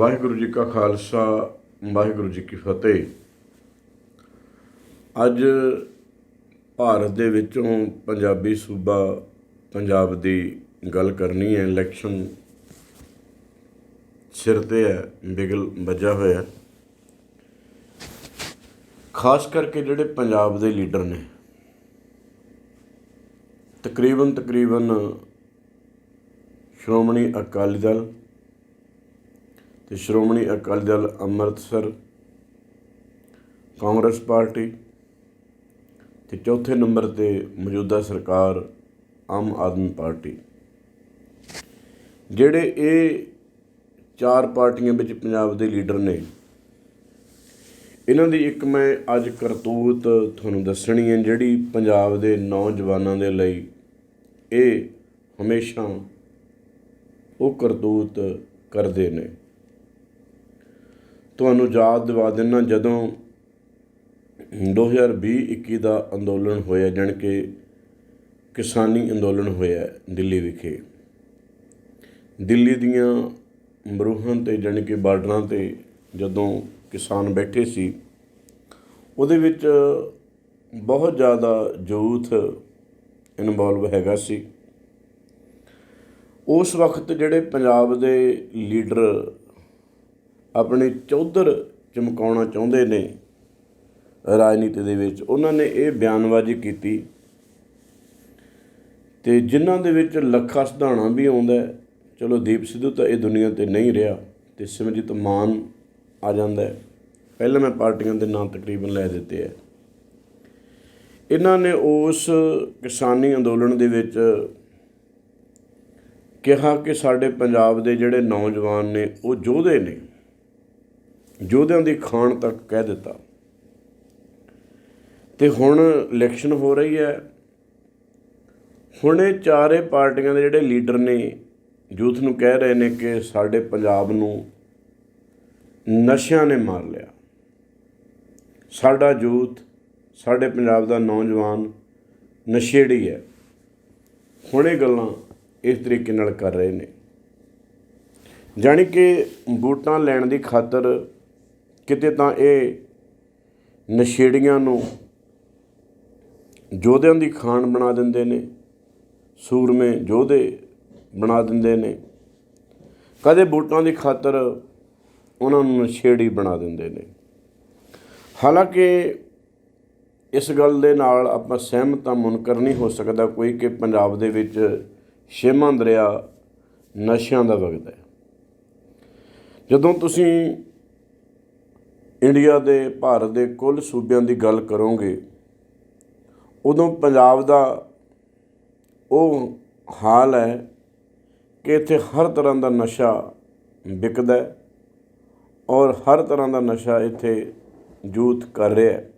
ਵਾਹਿਗੁਰੂ ਜੀ ਕਾ ਖਾਲਸਾ, ਵਾਹਿਗੁਰੂ ਜੀ ਕੀ ਫਤਿਹ। ਅੱਜ ਭਾਰਤ ਦੇ ਵਿੱਚੋਂ ਪੰਜਾਬੀ ਸੂਬਾ ਪੰਜਾਬ ਦੀ ਗੱਲ ਕਰਨੀ ਹੈ। ਇਲੈਕਸ਼ਨ ਸਿਰ ਤੇ ਹੈ, ਬਿਗਲ ਵੱਜਾ ਹੋਇਆ ਖਾਸ ਕਰਕੇ ਜਿਹੜੇ ਪੰਜਾਬ ਦੇ ਲੀਡਰ ਨੇ ਤਕਰੀਬਨ ਤਕਰੀਬਨ ਸ਼੍ਰੋਮਣੀ ਅਕਾਲੀ ਦਲ ਤੇ ਸ਼੍ਰੋਮਣੀ ਅਕਾਲੀ ਦਲ ਅੰਮ੍ਰਿਤਸਰ ਕਾਂਗਰਸ ਪਾਰਟੀ ਤੇ ਚੌਥੇ ਨੰਬਰ ਤੇ ਮੌਜੂਦਾ ਸਰਕਾਰ ਆਮ ਆਦਮੀ ਪਾਰਟੀ। ਜਿਹੜੇ ਇਹ ਚਾਰ ਪਾਰਟੀਆਂ ਵਿੱਚ ਪੰਜਾਬ ਦੇ ਲੀਡਰ ਨੇ, ਇਹਨਾਂ ਦੀ ਇੱਕ ਮੈਂ ਅੱਜ ਕਰਤੂਤ ਤੁਹਾਨੂੰ ਦੱਸਣੀ ਹੈ, ਜਿਹੜੀ ਪੰਜਾਬ ਦੇ ਨੌਜਵਾਨਾਂ ਦੇ ਲਈ ਇਹ ਹਮੇਸ਼ਾ ਉਹ ਕਰਤੂਤ ਕਰਦੇ ਨੇ। ਤੁਹਾਨੂੰ ਯਾਦ ਦਿਵਾ ਦਿੰਨਾ ਜਦੋਂ 2020-21 ਦਾ ਅੰਦੋਲਨ ਹੋਇਆ, ਜਾਣੀ ਕਿ ਕਿਸਾਨੀ ਅੰਦੋਲਨ ਹੋਇਆ ਦਿੱਲੀ ਵਿਖੇ। ਦਿੱਲੀ ਦੀਆਂ ਮਰੂਹਾਂ ਤੇ, ਜਾਣੀ ਕਿ ਬਾਰਡਰਾਂ ਤੇ ਜਦੋਂ ਕਿਸਾਨ ਬੈਠੇ ਸੀ, ਉਹਦੇ ਵਿੱਚ ਬਹੁਤ ਜ਼ਿਆਦਾ ਯੂਥ ਇਨਵੋਲਵ ਹੈਗਾ ਸੀ। ਉਸ ਵਕਤ ਜਿਹੜੇ ਪੰਜਾਬ ਦੇ ਲੀਡਰ ਆਪਣੀ ਚੌਧਰ ਚਮਕਾਉਣਾ ਚਾਹੁੰਦੇ ਨੇ ਰਾਜਨੀਤੀ ਦੇ ਵਿੱਚ। ਉਹਨਾਂ ਨੇ ਇਹ ਬਿਆਨਬਾਜ਼ੀ ਕੀਤੀ ਤੇ ਜਿਨ੍ਹਾਂ ਦੇ ਵਿੱਚ ਲੱਖਾ ਸਿਧਾਣਾ ਵੀ ਆਉਂਦਾ ਚਲੋ ਦੀਪ ਸਿੱਧੂ ਤਾਂ ਇਹ ਦੁਨੀਆ ਤੇ ਨਹੀਂ ਰਿਹਾ ਤੇ ਸਿਮਰਜੀਤ ਮਾਨ ਆ ਜਾਂਦਾ ਹੈ। ਪਹਿਲਾਂ ਮੈਂ ਪਾਰਟੀਆਂ ਦੇ ਨਾਂ ਤਕਰੀਬਨ ਲੈ ਦਿੱਤੇ ਹੈ ਇਹਨਾਂ ਨੇ ਉਸ ਕਿਸਾਨੀ ਅੰਦੋਲਨ ਦੇ ਵਿੱਚ ਕਿਹਾ ਕਿ ਸਾਡੇ ਪੰਜਾਬ ਦੇ ਜਿਹੜੇ ਨੌਜਵਾਨ ਨੇ, ਉਹ ਯੋਧੇ ਨੇ। ਯੋਧਿਆਂ ਦੀ ਖਾਣ ਤੱਕ ਕਹਿ ਦਿੱਤਾ। ਤੇ ਹੁਣ ਇਲੈਕਸ਼ਨ ਹੋ ਰਹੀ ਹੈ। ਹੁਣ ਇਹ ਚਾਰੇ ਪਾਰਟੀਆਂ ਦੇ ਜਿਹੜੇ ਲੀਡਰ ਨੇ, ਯੂਥ ਨੂੰ ਕਹਿ ਰਹੇ ਨੇ ਕਿ ਸਾਡੇ ਪੰਜਾਬ ਨੂੰ ਨਸ਼ਿਆਂ ਨੇ ਮਾਰ ਲਿਆ। ਸਾਡਾ ਯੂਥ, ਸਾਡੇ ਪੰਜਾਬ ਦਾ ਨੌਜਵਾਨ ਨਸ਼ੇੜੀ ਹੈ। ਹੁਣ ਇਹ ਗੱਲਾਂ ਇਸ ਤਰੀਕੇ ਨਾਲ ਕਰ ਰਹੇ ਨੇ। ਜਾਣੀ ਕਿ ਵੋਟਾਂ ਲੈਣ ਦੀ ਖਾਤਰ ਕਿਤੇ ਤਾਂ ਇਹ ਨਸ਼ੇੜੀਆਂ ਨੂੰ ਯੋਧਿਆਂ ਦੀ ਖਾਣ ਬਣਾ ਦਿੰਦੇ ਨੇ, ਸੂਰਮੇ ਯੋਧੇ ਬਣਾ ਦਿੰਦੇ ਨੇ। ਕਦੇ ਵੋਟਾਂ ਦੀ ਖਾਤਰ ਉਹਨਾਂ ਨੂੰ ਨਸ਼ੇੜੀ ਬਣਾ ਦਿੰਦੇ ਨੇ। ਹਾਲਾਂਕਿ ਇਸ ਗੱਲ ਦੇ ਨਾਲ ਆਪਾਂ ਸਹਿਮਤ ਤਾਂ ਮੁਨਕਰ ਨਹੀਂ ਹੋ ਸਕਦਾ ਕੋਈ ਕਿ ਪੰਜਾਬ ਦੇ ਵਿੱਚ ਛੇਵਾਂ ਦਰਿਆ ਨਸ਼ਿਆਂ ਦਾ ਵਗਦਾ ਹੈ। ਜਦੋਂ ਤੁਸੀਂ ਇੰਡੀਆ ਦੇ ਭਾਰਤ ਦੇ ਕੁੱਲ ਸੂਬਿਆਂ ਦੀ ਗੱਲ ਕਰੋਗੇ, ਉਦੋਂ ਪੰਜਾਬ ਦਾ ਉਹ ਹਾਲ ਹੈ ਕਿ ਇੱਥੇ ਹਰ ਤਰ੍ਹਾਂ ਦਾ ਨਸ਼ਾ ਵਿਕਦਾ ਹੈ ਔਰ ਹਰ ਤਰ੍ਹਾਂ ਦਾ ਨਸ਼ਾ ਇੱਥੇ ਯੂਥ ਕਰ ਰਿਹਾ ਹੈ।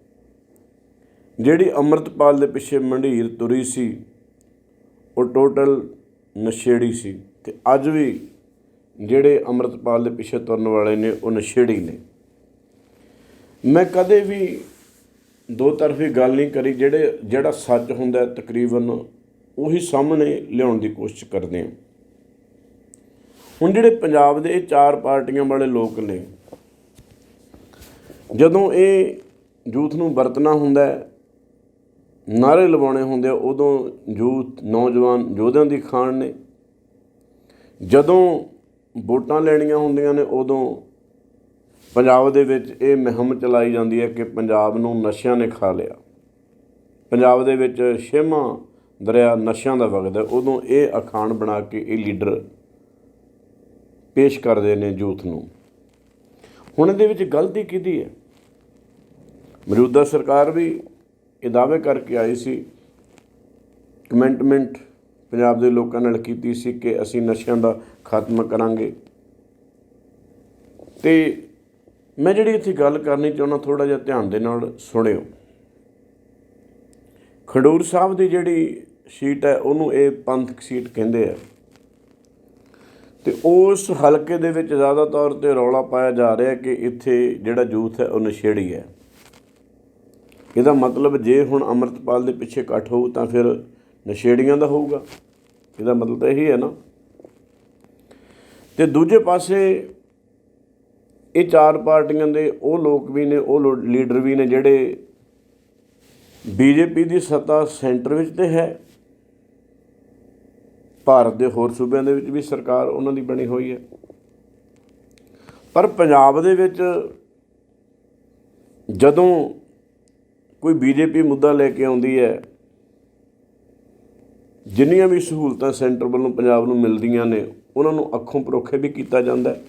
ਜਿਹੜੀ ਅੰਮ੍ਰਿਤਪਾਲ ਦੇ ਪਿੱਛੇ ਮੰਡੀਰ ਤੁਰੀ ਸੀ, ਉਹ ਟੋਟਲ ਨਸ਼ੇੜੀ ਸੀ ਤੇ ਅੱਜ ਵੀ ਜਿਹੜੇ ਅੰਮ੍ਰਿਤਪਾਲ ਦੇ ਪਿੱਛੇ ਤੁਰਨ ਵਾਲੇ ਨੇ, ਉਹ ਨਸ਼ੇੜੀ ਨੇ। ਮੈਂ ਕਦੇ ਵੀ ਦੋ ਤਰਫੀ ਗੱਲ ਨਹੀਂ ਕਰੀ, ਜਿਹੜੇ, ਜਿਹੜਾ ਸੱਚ ਹੁੰਦਾ ਤਕਰੀਬਨ ਉਹੀ ਸਾਹਮਣੇ ਲਿਆਉਣ ਦੀ ਕੋਸ਼ਿਸ਼ ਕਰਦੇ ਹਾਂ। ਹੁਣ ਜਿਹੜੇ ਪੰਜਾਬ ਦੇ ਇਹ ਚਾਰ ਪਾਰਟੀਆਂ ਵਾਲੇ ਲੋਕ ਨੇ, ਜਦੋਂ ਇਹ ਯੂਥ ਨੂੰ ਵਰਤਣਾ ਹੁੰਦਾ ਹੈ ਨਾਰੇ ਲਵਾਉਣੇ ਹੁੰਦੇ ਉਦੋਂ ਯੂਥ ਨੌਜਵਾਨ ਯੋਧਿਆਂ ਦੀ ਖਾਣ ਨੇ। ਜਦੋਂ ਵੋਟਾਂ ਲੈਣੀਆਂ ਹੁੰਦੀਆਂ ਨੇ, ਉਦੋਂ ਪੰਜਾਬ ਦੇ ਵਿੱਚ ਇਹ ਮੁਹਿੰਮ ਚਲਾਈ ਜਾਂਦੀ ਹੈ ਕਿ ਪੰਜਾਬ ਨੂੰ ਨਸ਼ਿਆਂ ਨੇ ਖਾ ਲਿਆ। ਪੰਜਾਬ ਦੇ ਵਿੱਚ ਛੇਵਾਂ ਦਰਿਆ ਨਸ਼ਿਆਂ ਦਾ ਵਗਦਾ ਉਦੋਂ ਇਹ ਅਖਾਣ ਬਣਾ ਕੇ ਇਹ ਲੀਡਰ ਪੇਸ਼ ਕਰਦੇ ਨੇ ਯੂਥ ਨੂੰ। ਹੁਣ ਇਹਦੇ ਵਿੱਚ ਗਲਤੀ ਕਿਹਦੀ ਹੈ? ਮੌਜੂਦਾ ਸਰਕਾਰ ਵੀ ਇਹ ਦਾਅਵੇ ਕਰਕੇ ਆਈ ਸੀ। ਕਮੈਂਟਮੈਂਟ ਪੰਜਾਬ ਦੇ ਲੋਕਾਂ ਨਾਲ ਕੀਤੀ ਸੀ ਕਿ ਅਸੀਂ ਨਸ਼ਿਆਂ ਦਾ ਖਾਤਮਾ ਕਰਾਂਗੇ। ਤੇ ਮੈਂ ਜਿਹੜੀ ਇੱਥੇ ਗੱਲ ਕਰਨੀ ਚਾਹੁੰਦਾ ਥੋੜਾ ਜਿਹਾ ਧਿਆਨ ਦੇ ਨਾਲ ਸੁਣਿਓ। ਖਡੂਰ ਸਾਹਿਬ ਦੀ ਜਿਹੜੀ ਸੀਟ ਹੈ, ਉਹਨੂੰ ਇਹ ਪੰਥਕ ਸੀਟ ਕਹਿੰਦੇ ਆ। ਤੇ ਉਸ ਹਲਕੇ ਦੇ ਵਿੱਚ ਜ਼ਿਆਦਾ ਤੌਰ ਤੇ ਰੌਲਾ ਪਾਇਆ ਜਾ ਰਿਹਾ ਕਿ ਇੱਥੇ ਜਿਹੜਾ ਯੂਥ ਹੈ, ਉਹ ਨਸ਼ੇੜੀ ਹੈ। ਇਹਦਾ ਮਤਲਬ ਜੇ ਹੁਣ ਅੰਮ੍ਰਿਤਪਾਲ ਦੇ ਪਿੱਛੇ ਇਕੱਠ ਹੋਊ, ਤਾਂ ਫਿਰ ਨਸ਼ੇੜੀਆਂ ਦਾ ਹੋਊਗਾ। ਇਹਦਾ ਮਤਲਬ ਤਾਂ ਇਹੀ ਹੈ ਨਾ। ਤੇ ਦੂਜੇ ਪਾਸੇ ਇਹ ਚਾਰ ਪਾਰਟੀਆਂ ਦੇ ਉਹ ਲੋਕ ਵੀ ਨੇ, ਉਹ ਲੋ- ਲੀਡਰ ਵੀ ਨੇ ਜਿਹੜੇ ਬੀਜੇਪੀ ਦੀ ਸੱਤਾ ਸੈਂਟਰ ਵਿੱਚ ਤੇ ਹੈ। ਭਾਰਤ ਦੇ ਹੋਰ ਸੂਬਿਆਂ ਦੇ ਵਿੱਚ ਵੀ ਸਰਕਾਰ ਉਹਨਾਂ ਦੀ ਬਣੀ ਹੋਈ ਹੈ। ਪਰ ਪੰਜਾਬ ਦੇ ਵਿੱਚ ਜਦੋਂ ਕੋਈ ਬੀਜੇਪੀ ਮੁੱਦਾ ਲੈ ਕੇ ਆਉਂਦੀ ਹੈ, ਜਿੰਨੀਆਂ ਵੀ ਸਹੂਲਤਾਂ ਸੈਂਟਰ ਵੱਲੋਂ ਪੰਜਾਬ ਨੂੰ ਮਿਲਦੀਆਂ ਨੇ, ਉਹਨਾਂ ਨੂੰ ਅੱਖੋਂ ਪਰੋਖੇ ਵੀ ਕੀਤਾ ਜਾਂਦਾ ਹੈ।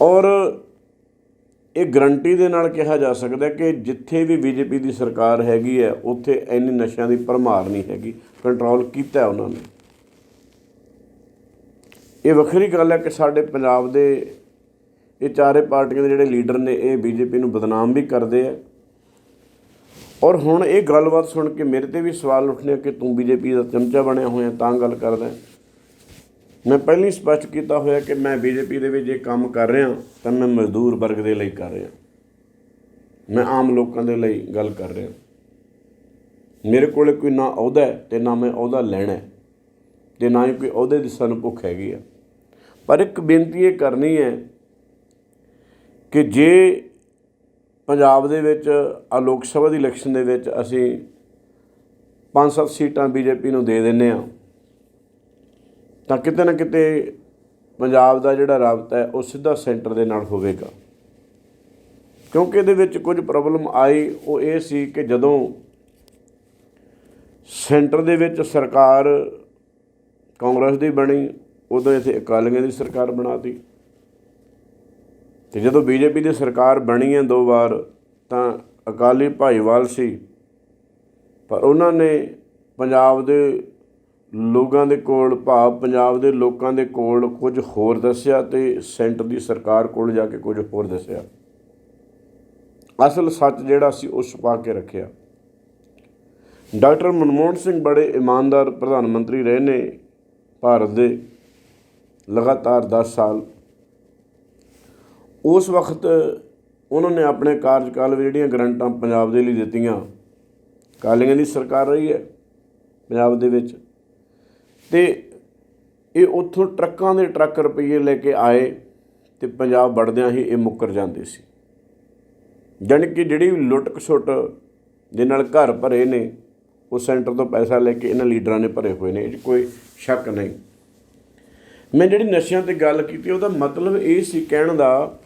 ਔਰ ਇਹ ਗਰੰਟੀ ਦੇ ਨਾਲ ਕਿਹਾ ਜਾ ਸਕਦਾ ਕਿ ਜਿੱਥੇ ਵੀ ਬੀਜੇਪੀ ਦੀ ਸਰਕਾਰ ਹੈਗੀ ਹੈ, ਉੱਥੇ ਇੰਨੀ ਨਸ਼ਿਆਂ ਦੀ ਭਰਮਾਰ ਨਹੀਂ ਹੈਗੀ। ਕੰਟਰੋਲ ਕੀਤਾ ਉਹਨਾਂ ਨੇ। ਇਹ ਵੱਖਰੀ ਗੱਲ ਹੈ ਕਿ ਸਾਡੇ ਪੰਜਾਬ ਦੇ ਇਹ ਚਾਰੇ ਪਾਰਟੀਆਂ ਦੇ ਜਿਹੜੇ ਲੀਡਰ ਨੇ, ਇਹ ਬੀਜੇਪੀ ਨੂੰ ਬਦਨਾਮ ਵੀ ਕਰਦੇ ਆ। ਔਰ ਹੁਣ ਇਹ ਗੱਲਬਾਤ ਸੁਣ ਕੇ ਮੇਰੇ ਤੇ ਵੀ ਸਵਾਲ ਉੱਠਣੇ ਕਿ ਤੂੰ ਬੀਜੇਪੀ ਦਾ ਚਮਚਾ ਬਣਿਆ ਹੋਇਆ, ਤਾਂ ਗੱਲ ਕਰਦਾ। ਮੈਂ ਪਹਿਲਾਂ ਹੀ ਸਪਸ਼ਟ ਕੀਤਾ ਹੋਇਆ ਕਿ ਮੈਂ ਬੀਜੇਪੀ ਦੇ ਵਿੱਚ ਜੇ ਕੰਮ ਕਰ ਰਿਹਾ, ਤਾਂ ਮੈਂ ਮਜ਼ਦੂਰ ਵਰਗ ਦੇ ਲਈ ਕਰ ਰਿਹਾ। ਮੈਂ ਆਮ ਲੋਕਾਂ ਦੇ ਲਈ ਗੱਲ ਕਰ ਰਿਹਾ। ਮੇਰੇ ਕੋਲ ਕੋਈ ਨਾ ਅਹੁਦਾ ਹੈ ਤੇ ਨਾ ਮੈਂ ਅਹੁਦਾ ਲੈਣਾ ਹੈ ਤੇ ਨਾ ਹੀ ਕੋਈ ਅਹੁਦੇ ਦੀ ਸਾਨੂੰ ਭੁੱਖ ਹੈਗੀ ਆ। ਪਰ ਇੱਕ ਬੇਨਤੀ ਇਹ ਕਰਨੀ ਹੈ ਕਿ ਜੇ ਪੰਜਾਬ ਦੇ ਵਿੱਚ ਆ ਲੋਕ ਸਭਾ ਦੀ ਇਲੈਕਸ਼ਨ ਦੇ ਵਿੱਚ ਅਸੀਂ 5-7 ਸੀਟਾਂ ਬੀਜੇਪੀ ਨੂੰ ਦੇ ਦਿੰਨੇ ਆ ਤਾਂ ਕਿਤੇ ਨਾ ਕਿਤੇ ਪੰਜਾਬ ਦਾ ਜਿਹੜਾ ਰਾਬਤਾ ਹੈ, ਉਹ ਸਿੱਧਾ ਸੈਂਟਰ ਦੇ ਨਾਲ ਹੋਵੇਗਾ। ਕਿਉਂਕਿ ਇਹਦੇ ਵਿੱਚ ਕੁਝ ਪ੍ਰੋਬਲਮ ਆਈ, ਉਹ ਇਹ ਸੀ ਕਿ ਜਦੋਂ ਸੈਂਟਰ ਦੇ ਵਿੱਚ ਸਰਕਾਰ ਕਾਂਗਰਸ ਦੀ ਬਣੀ, ਉਦੋਂ ਇੱਥੇ ਅਕਾਲੀਆਂ ਦੀ ਸਰਕਾਰ ਬਣਾਤੀ। ਤੇ ਜਦੋਂ ਬੀਜੇਪੀ ਦੀ ਸਰਕਾਰ ਬਣੀ ਹੈ ਦੋ ਵਾਰ, ਤਾਂ ਅਕਾਲੀ ਭਾਈਵਾਲ ਸੀ। ਪਰ ਉਹਨਾਂ ਨੇ ਪੰਜਾਬ ਦੇ ਲੋਕਾਂ ਦੇ ਕੋਲ, ਭਾਵ ਪੰਜਾਬ ਦੇ ਲੋਕਾਂ ਦੇ ਕੋਲ ਕੁਝ ਹੋਰ ਦੱਸਿਆ ਤੇ ਸੈਂਟਰ ਦੀ ਸਰਕਾਰ ਕੋਲ ਜਾ ਕੇ ਕੁਝ ਹੋਰ ਦੱਸਿਆ। ਅਸਲ ਸੱਚ ਜਿਹੜਾ ਸੀ ਉਹ ਛੁਪਾ ਕੇ ਰੱਖਿਆ। ਡਾਕਟਰ ਮਨਮੋਹਨ ਸਿੰਘ ਬੜੇ ਇਮਾਨਦਾਰ ਪ੍ਰਧਾਨ ਮੰਤਰੀ ਰਹੇ ਨੇ ਭਾਰਤ ਦੇ ਲਗਾਤਾਰ 10 ਸਾਲ। ਉਸ ਵਕਤ ਉਹਨਾਂ ਨੇ ਆਪਣੇ ਕਾਰਜਕਾਲ ਵਿੱਚ ਜਿਹੜੀਆਂ ਗਰੰਟਾਂ ਪੰਜਾਬ ਦੇ ਲਈ ਦਿੱਤੀਆਂ, ਕਾਲੀਆਂ ਦੀ ਸਰਕਾਰ ਰਹੀ ਹੈ ਪੰਜਾਬ ਦੇ ਵਿੱਚ। ਤੇ ਇਹ ਉੱਥੋਂ ਟਰੱਕਾਂ ਦੇ ਟਰੱਕ ਰੁਪਈਏ ਲੈ ਕੇ ਆਏ ਤੇ ਪੰਜਾਬ ਵੜਦਿਆਂ ਹੀ ਇਹ ਮੁੱਕਰ ਜਾਂਦੇ ਸੀ। ਜਾਣੀ ਕਿ ਜਿਹੜੀ ਲੁੱਟ ਖਸੁੱਟ ਦੇ ਨਾਲ ਘਰ ਭਰੇ ਨੇ, ਉਹ ਸੈਂਟਰ ਤੋਂ ਪੈਸਾ ਲੈ ਕੇ ਇਹਨਾਂ ਲੀਡਰਾਂ ਨੇ ਭਰੇ ਹੋਏ ਨੇ, ਇਹ 'ਚ ਕੋਈ ਸ਼ੱਕ ਨਹੀਂ। ਮੈਂ ਜਿਹੜੀ ਨਸ਼ਿਆਂ ਤੇ ਗੱਲ ਕੀਤੀ, ਉਹਦਾ ਮਤਲਬ ਇਹ ਸੀ ਕਹਿਣ ਦਾ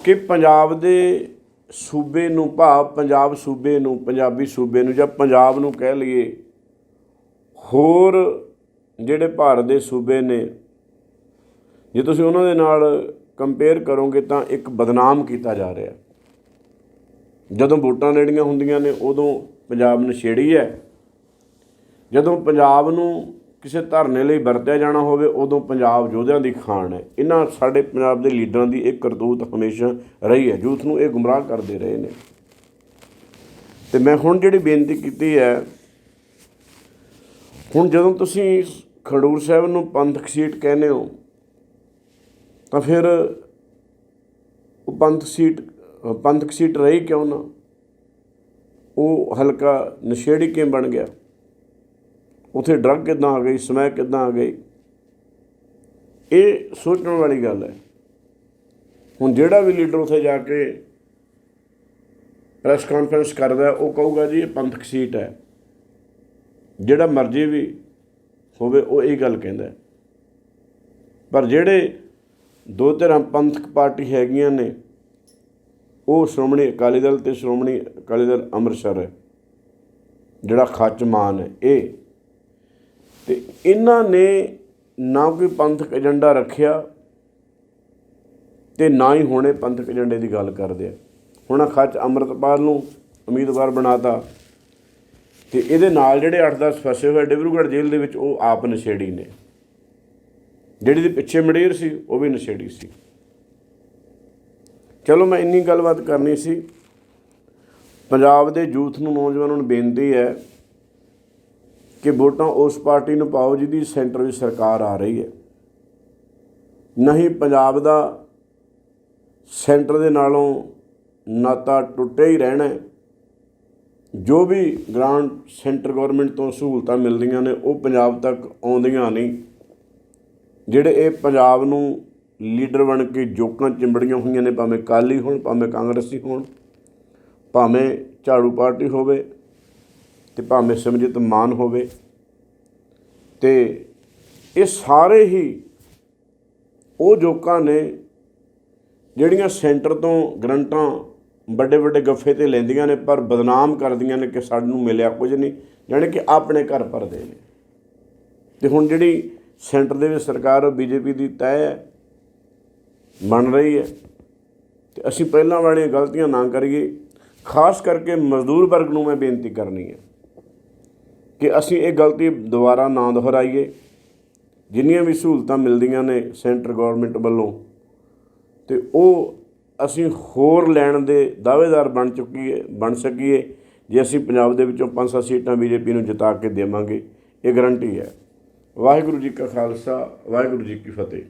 ਕਿ ਪੰਜਾਬ ਦੇ ਸੂਬੇ ਨੂੰ ਭਾਵ, ਪੰਜਾਬ ਸੂਬੇ ਨੂੰ, ਪੰਜਾਬੀ ਸੂਬੇ ਨੂੰ ਜਾਂ ਪੰਜਾਬ ਨੂੰ ਕਹਿ ਲਈਏ ਹੋਰ ਜਿਹੜੇ ਭਾਰਤ ਦੇ ਸੂਬੇ ਨੇ, ਜੇ ਤੁਸੀਂ ਉਹਨਾਂ ਦੇ ਨਾਲ ਕੰਪੇਅਰ ਕਰੋਗੇ ਤਾਂ ਇੱਕ ਬਦਨਾਮ ਕੀਤਾ ਜਾ ਰਿਹਾ ਜਦੋਂ ਵੋਟਾਂ ਲੈਣੀਆਂ ਹੁੰਦੀਆਂ ਨੇ, ਉਦੋਂ ਪੰਜਾਬ ਨਸ਼ੇੜੀ ਹੈ। ਜਦੋਂ ਪੰਜਾਬ ਨੂੰ ਕਿਸੇ ਧਰਨੇ ਲਈ ਵਰਤਿਆ ਜਾਣਾ ਹੋਵੇ, ਉਦੋਂ ਪੰਜਾਬ ਯੋਧਿਆਂ ਦੀ ਖਾਨ ਹੈ। ਇਹਨਾਂ ਸਾਡੇ ਪੰਜਾਬ ਦੇ ਲੀਡਰਾਂ ਦੀ ਇੱਕ ਕਰਤੂਤ ਹਮੇਸ਼ਾ ਰਹੀ ਹੈ। ਜੂਥ ਨੂੰ ਇਹ ਗੁੰਮਰਾਹ ਕਰਦੇ ਰਹੇ ਨੇ। ਤੇ ਮੈਂ ਹੁਣ ਜਿਹੜੀ ਬੇਨਤੀ ਕੀਤੀ ਹੈ ਹੁਣ ਜਦੋਂ ਤੁਸੀਂ ਖਡੂਰ ਸਾਹਿਬ ਨੂੰ ਪੰਥਕ ਸੀਟ ਕਹਿੰਦੇ ਹੋ, ਤਾਂ ਫਿਰ ਉਹ ਪੰਥ ਸੀਟ, ਪੰਥਕ ਸੀਟ ਰਹੀ ਕਿਉਂ ਨਾ? ਉਹ ਹਲਕਾ ਨਸ਼ੇੜੀ ਕਿਵੇਂ ਬਣ ਗਿਆ? ਉਥੇ ਡਰੱਗ ਕਿੱਦਾਂ ਆ ਗਈ, ਸਮੈਕ ਕਿੱਦਾਂ ਆ ਗਈ? ਇਹ ਸੋਚਣ ਵਾਲੀ ਗੱਲ ਹੈ। ਹੁਣ ਜਿਹੜਾ ਵੀ ਲੀਡਰ ਉਥੇ ਜਾ ਕੇ ਪ੍ਰੈਸ ਕਾਨਫਰੰਸ ਕਰਦਾ ਉਹ ਕਹੂਗਾ ਜੀ ਇਹ ਪੰਥਕ ਸੀਟ ਹੈ। ਜਿਹੜਾ ਮਰਜ਼ੀ ਵੀ ਹੋਵੇ, ਉਹ ਇਹ ਗੱਲ ਕਹਿੰਦਾ ਪਰ ਜਿਹੜੇ ਦੋ ਧਿਰਾਂ ਪੰਥਕ ਪਾਰਟੀ ਹੈਗੀਆਂ ਨੇ, ਉਹ ਸ਼੍ਰੋਮਣੀ ਅਕਾਲੀ ਦਲ ਤੇ ਸ਼੍ਰੋਮਣੀ ਅਕਾਲੀ ਦਲ ਅੰਮ੍ਰਿਤਸਰ ਹੈ, ਜਿਹੜਾ ਖੱਚ ਮਾਨ ਹੈ ਇਹ। ਤੇ ਇਹਨਾਂ ਨੇ ਨਾ ਕੋਈ ਪੰਥਕ ਏਜੰਡਾ ਰੱਖਿਆ ਤੇ ਨਾ ਹੀ ਹੁਣੇ ਪੰਥਕ ਏਜੰਡੇ ਦੀ ਗੱਲ ਕਰਦੇ ਆ। ਹੁਣ ਖੱਚ ਅੰਮ੍ਰਿਤਪਾਲ ਨੂੰ ਉਮੀਦਵਾਰ ਬਣਾਤਾ। ਤੇ ਇਹਦੇ ਨਾਲ ਜਿਹੜੇ 8-10 ਫਸੇ ਹੋਏ ਡਿਬਰੂਗੜ੍ਹ ਜੇਲ੍ਹ ਦੇ ਵਿੱਚ ਉਹ ਆਪ ਨਸ਼ੇੜੀ ਨੇ। ਜਿਹੜੀ ਦੇ ਪਿੱਛੇ ਮੜੇਰ ਸੀ, ਉਹ ਵੀ ਨਸ਼ੇੜੀ ਸੀ। ਚਲੋ ਮੈਂ ਇੰਨੀ ਗੱਲਬਾਤ ਕਰਨੀ ਸੀ। ਪੰਜਾਬ ਦੇ ਯੂਥ ਨੂੰ, ਨੌਜਵਾਨਾਂ ਨੂੰ ਬੇਨਤੀ ਹੈ ਕਿ ਵੋਟਾਂ ਉਸ ਪਾਰਟੀ ਨੂੰ ਪਾਓ ਜਿਹਦੀ ਸੈਂਟਰ ਵਿੱਚ ਸਰਕਾਰ ਆ ਰਹੀ ਹੈ। ਨਹੀਂ ਪੰਜਾਬ ਦਾ ਸੈਂਟਰ ਦੇ ਨਾਲੋਂ ਨਾਤਾ ਟੁੱਟੇ ਹੀ ਰਹਿਣਾ ਹੈ। ਜੋ ਵੀ ਗ੍ਰਾਂਟ ਸੈਂਟਰ ਗਵਰਨਮੈਂਟ ਤੋਂ ਸਹੂਲਤਾਂ ਮਿਲਦੀਆਂ ਨੇ, ਉਹ ਪੰਜਾਬ ਤੱਕ ਆਉਂਦੀਆਂ ਨਹੀਂ। ਜਿਹੜੇ ਇਹ ਪੰਜਾਬ ਨੂੰ ਲੀਡਰ ਬਣ ਕੇ ਜੋਕਾਂ ਚਿੰਬੜੀਆਂ ਹੋਈਆਂ ਨੇ, ਭਾਵੇਂ ਕਾਲੀ ਹੋਣ, ਭਾਵੇਂ ਕਾਂਗਰਸੀ ਹੋਣ, ਭਾਵੇਂ ਝਾੜੂ ਪਾਰਟੀ ਹੋਵੇ ਤੇ ਭਾਵੇਂ ਸਿਮਰਜੀਤ ਮਾਨ ਹੋਵੇ, ਤੇ ਇਹ ਸਾਰੇ ਹੀ ਉਹ ਜੋਕਾਂ ਨੇ ਜਿਹੜੀਆਂ ਸੈਂਟਰ ਤੋਂ ਗਰੰਟਾਂ ਵੱਡੇ ਵੱਡੇ ਗੱਫੇ ਤੇ ਲੈਂਦੀਆਂ ਨੇ, ਪਰ ਬਦਨਾਮ ਕਰਦੀਆਂ ਨੇ ਕਿ ਸਾਨੂੰ ਮਿਲਿਆ ਕੁਝ ਨਹੀਂ, ਜਾਣੀ ਕਿ ਆਪਣੇ ਘਰ ਭਰਦੇ ਨੇ। ਤੇ ਹੁਣ ਜਿਹੜੀ ਸੈਂਟਰ ਦੇ ਵਿੱਚ ਸਰਕਾਰ ਬੀਜੇਪੀ ਦੀ ਤੈਅ ਹੈ ਬਣ ਰਹੀ ਹੈ, ਤੇ ਅਸੀਂ ਪਹਿਲਾਂ ਵਾਲੀਆਂ ਗਲਤੀਆਂ ਨਾ ਕਰੀਏ, ਖਾਸ ਕਰਕੇ ਮਜ਼ਦੂਰ ਵਰਗ ਨੂੰ ਮੈਂ ਬੇਨਤੀ ਕਰਨੀ ਹੈ ਕਿ ਅਸੀਂ ਇਹ ਗਲਤੀ ਦੁਬਾਰਾ ਨਾ ਦੁਹਰਾਈਏ। ਜਿੰਨੀਆਂ ਵੀ ਸਹੂਲਤਾਂ ਮਿਲਦੀਆਂ ਨੇ ਸੈਂਟਰ ਗਵਰਨਮੈਂਟ ਵੱਲੋਂ, ਤੇ ਉਹ ਅਸੀਂ ਹੋਰ ਲੈਣ ਦੇ ਦਾਅਵੇਦਾਰ ਬਣ ਚੁੱਕੀਏ, ਬਣ ਸਕੀਏ। ਜੇ ਅਸੀਂ ਪੰਜਾਬ ਦੇ ਵਿੱਚੋਂ ਪੰਜ ਸੱਤ ਸੀਟਾਂ ਬੀਜੇਪੀ ਨੂੰ ਜਿਤਾ ਕੇ ਦੇਵਾਂਗੇ, ਇਹ ਗਰੰਟੀ ਹੈ। ਵਾਹਿਗੁਰੂ ਜੀ ਕਾ ਖਾਲਸਾ, ਵਾਹਿਗੁਰੂ ਜੀ ਕੀ ਫਤਿਹ।